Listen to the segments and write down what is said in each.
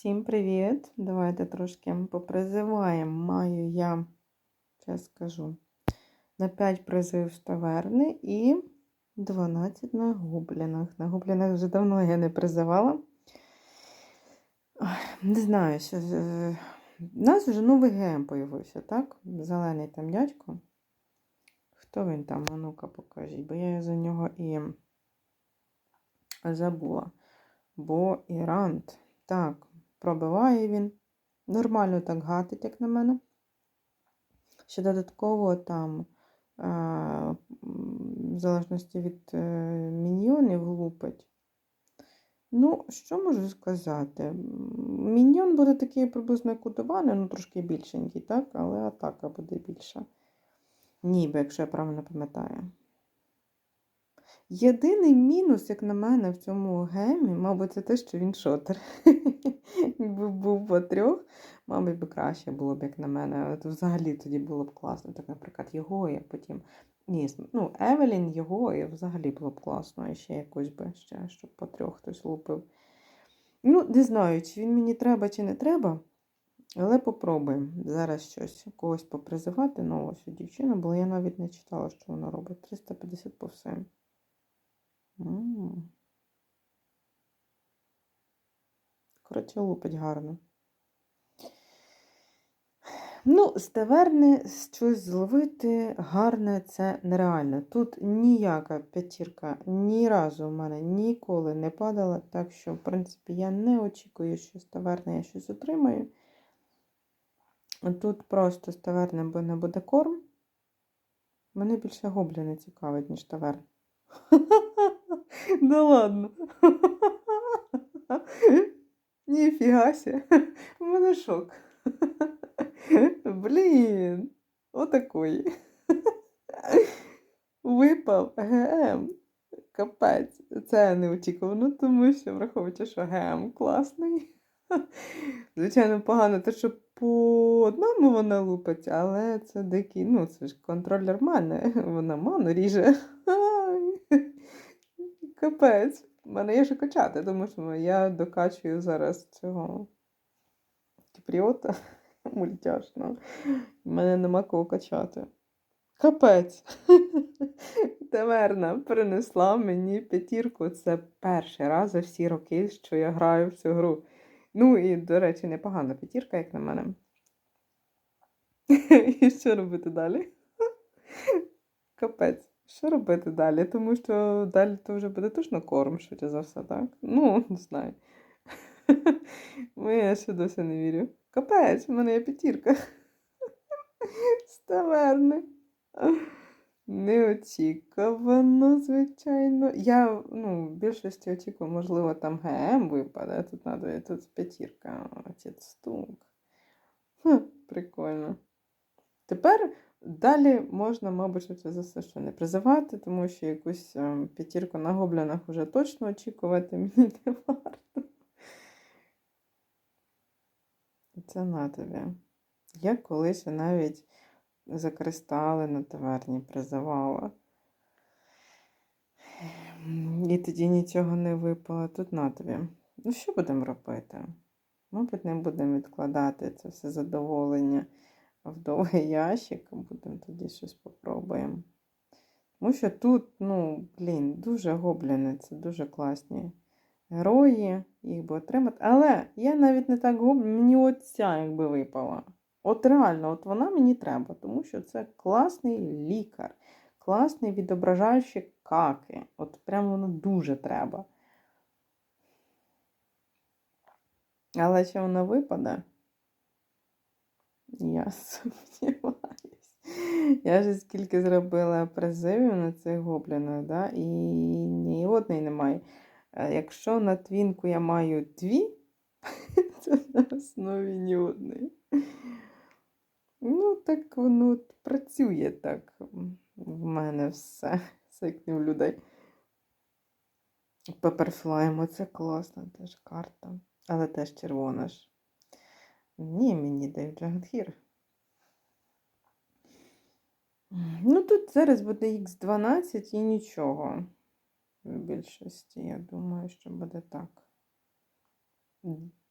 Всім привіт! Давайте трошки попризиваємо. Маю я, зараз скажу, на 5 призив з таверни і 12 на гоблінах. На гоблінах вже давно я не призивала. Не знаю, що. У нас вже новий ГМ появився, так? Зелений там дядько. Хто він там? А ну-ка покажіть, бо я за нього і забула. Бо Ірант. Так, пробиває він. Нормально так гатить, як на мене. Ще додатково там, е, в залежності від е, міньйонів, лупить. Ну, що можу сказати? Міньйон буде такий приблизно як ну трошки більшенький, так? Але атака буде більша. Ніби, якщо я правильно пам'ятаю. Єдиний мінус, як на мене, в цьому гемі, мабуть, це те, що він шотер. Якби був по трьох, мабуть, би краще було б, як на мене. От взагалі тоді було б класно. Так, наприклад, його, і потім. Ні, ну, Евелін, його, і взагалі було б класно. І ще якось би ще, щоб по трьох хтось лупив. Ну, не знаю, чи він мені треба, чи не треба. Але попробуємо зараз щось когось попризивати. Ну, ось у дівчина, бо я навіть не читала, що вона робить. 350 по всім. Коротше, лупить гарно. Ну, з таверни щось зловити гарне це нереально. Тут ніяка п'ятірка ні разу в мене ніколи не падала, так що, в принципі, я не очікую, що з таверни я щось отримаю. Тут просто з таверни бо не буде корм. Мене більше гобліни цікавить, ніж таверна. Да ладно. Ніфіга сі. У мене шок. Блін, отакої. Випав ГМ. Капець. Це неочікувано, тому що враховуючи, що ГМ класний. Звичайно, погано те, що по одному вона лупить, але це дикий, ну, це ж контролер мани. Вона ману ріже. Капець. У мене є що качати, тому що я докачую зараз цього кіпріота мультяшного. У мене нема кого качати. Капець. Таверна принесла мені п'ятірку. Це перший раз за всі роки, що я граю в цю гру. Ну і, до речі, непогана п'ятірка, як на мене. І що робити далі? Капець. Що робити далі? Тому що далі то вже буде точно корм, швидше за все, так? Ну, не знаю. Я ще досі не вірю. Капець, в мене є п'ятірка. Ставерни. Неочікувано, звичайно. Я ну, в більшості очікував, можливо, там ГМ випаде, тут надо, тут п'ятірка. Отець стук. Хм, прикольно. Тепер далі можна, мабуть, швидше за все, що не призивати, тому що якусь ем, п'ятірку на гоблянах вже точно очікувати мені не варто. Це на тобі. Я колись навіть за кристали на таверні призивала. І тоді нічого не випало. Тут на тобі. Ну, що будемо робити? Мабуть, не будемо відкладати це все задоволення в довгий ящик, будемо тоді щось попробуємо. Тому що тут, ну, блін, дуже гобліни, це дуже класні герої, їх би отримати. Але я навіть не так гоблін, мені оця якби випала. От реально, от вона мені треба, тому що це класний лікар, класний відображаючий каки. От прям воно дуже треба. Але чи вона випаде? Я сумніваюсь. Я ж скільки зробила призивів на цих гоблінах, да? і ні одної немає. Е, Якщо на твінку я маю дві, то на основі ні одної. Ну, так воно от працює так. В мене все. Все як не у людей. Пеперфлайм, це класна теж карта. Але теж червона ж. Ні, мені дають Джагадгір. Ну, тут зараз буде Х12 і нічого. В більшості, я думаю, що буде так.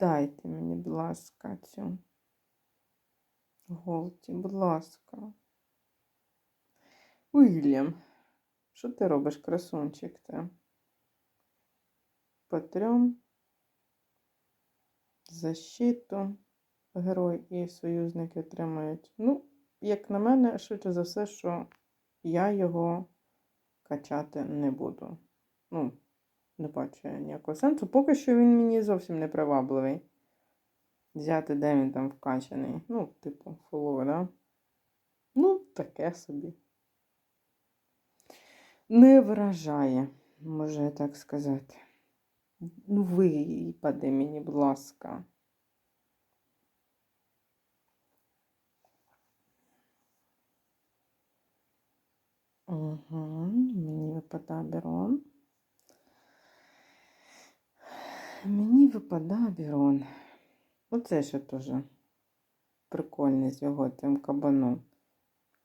Дайте мені, будь ласка, цю голті, будь ласка. Уільям, що ти робиш, красунчик ти? Патрон, защиту герой і союзники отримають. Ну, як на мене, швидше за все, що я його качати не буду. Ну, не бачу ніякого сенсу. Поки що він мені зовсім не привабливий. Взяти, де він там вкачаний. Ну, типу, фоловер, да? Ну, таке собі. Не вражає, можна так сказати. Ну, випади мені, будь ласка. Угу, мені випадає Бірон. Мені випадає Бірон. Оце ще теж прикольний з його тим кабаном.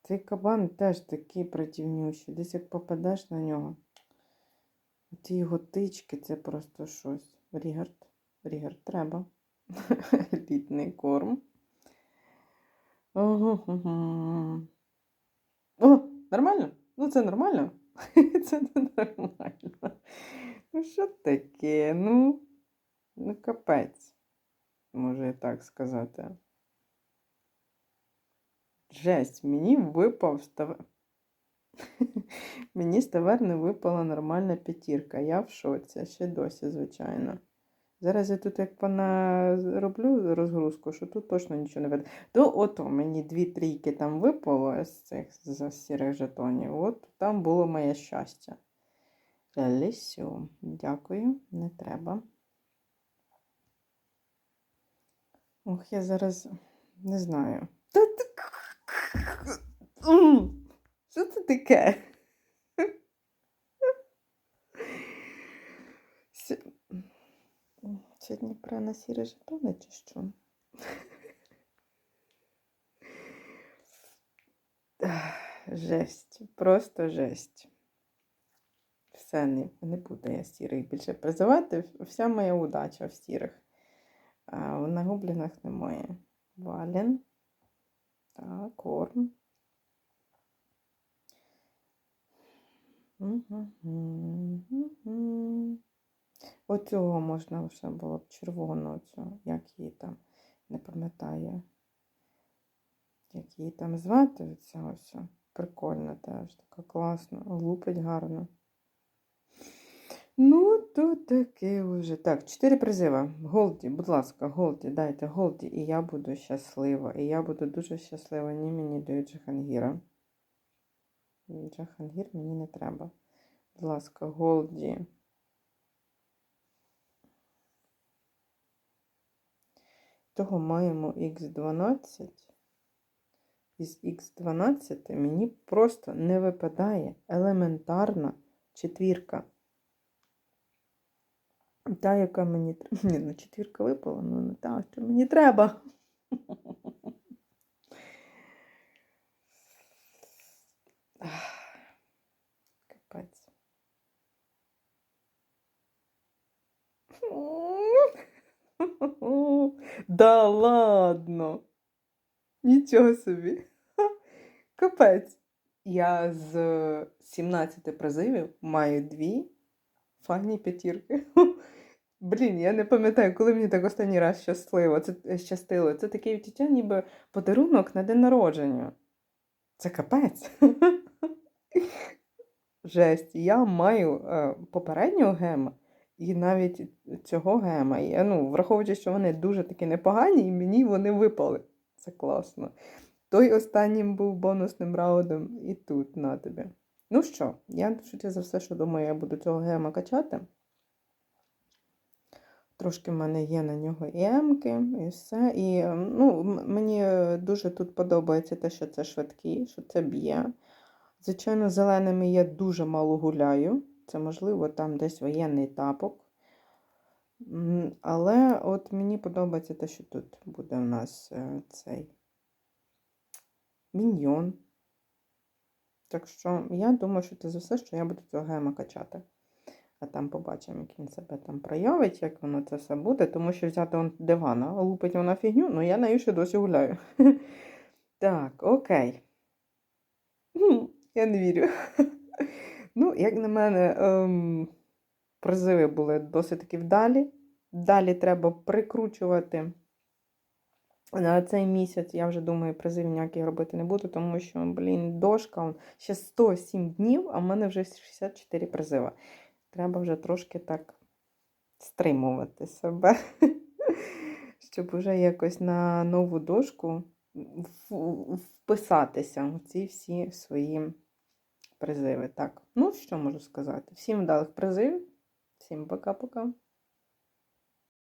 Цей кабан теж такий противнющий. Десь як попадеш на нього. Ті його тички це просто щось. Рігард. Рігард треба. Елітний корм. О, нормально? Ну, це нормально? Це не нормально. Ну, що таке? Ну, ну капець. Можу і так сказати. Жесть, мені випав став... Мені з таверни випала нормальна п'ятірка. Я в шоці, ще досі, звичайно. Зараз я тут як пана роблю розгрузку, що тут точно нічого не видно. То ото мені дві трійки там випало з цих з сірих жетонів. От там було моє щастя. Лісю, дякую, не треба. Ох, я зараз не знаю. Що це таке? Сьогодні про на сірі жетони чи що? Жесть, просто жесть. Все, не, не буду я сірих більше призивати. Вся моя удача в сірих. А на гоблінах немає. Вален. Так, корм. Мгм. Оцього можна вже було б червону цю, як її там, не пам'ятаю. Як її там звати, оця ось. Прикольна теж, така класна, лупить гарно. Ну, то таке вже. Так, чотири призива. Голді, будь ласка, Голді, дайте Голді, і я буду щаслива. І я буду дуже щаслива. Ні, мені дають Джахангіра. Джахангір мені не треба. Будь ласка, Голді. Того маємо Х12. Із Х12 мені просто не випадає елементарна четвірка. Та, яка мені треба. Ні, ну четвірка випала, ну не та, що мені треба. Капець. Да ладно. Нічого собі. Капець. Я з 17 призивів маю дві файні п'ятірки. Блін, я не пам'ятаю, коли мені так останній раз щасливо. Це щастило. Це таке відчуття, ніби подарунок на день народження. Це капець. Жесть. Я маю е, попереднього гема і навіть цього гема. І, ну, враховуючи, що вони дуже такі непогані, і мені вони випали. Це класно. Той останнім був бонусним раундом, і тут на тобі. Ну що, я швидше за все, що думаю, я буду цього гема качати. Трошки в мене є на нього і емки, і все. І ну, мені дуже тут подобається те, що це швидкий, що це б'є. Звичайно, зеленими я дуже мало гуляю. Це, можливо, там десь воєнний тапок. Але от мені подобається те, що тут буде у нас е, цей міньйон. Так що я думаю, що це за все, що я буду цього гема качати. А там побачимо, як він себе там проявить, як воно це все буде, тому що взяти он дивана, лупить вона фігню, ну я нею ще досі гуляю. Так, окей. Я не вірю. Ну, як на мене, ем, призиви були досить таки вдалі. Далі треба прикручувати на цей місяць. Я вже думаю, призив ніяких робити не буду, тому що, блін, дошка ще 107 днів, а в мене вже 64 призива. Треба вже трошки так стримувати себе, щоб вже якось на нову дошку вписатися в ці всі свої призиви. Так, ну що можу сказати? Всім вдалих призивів, всім пока-пока.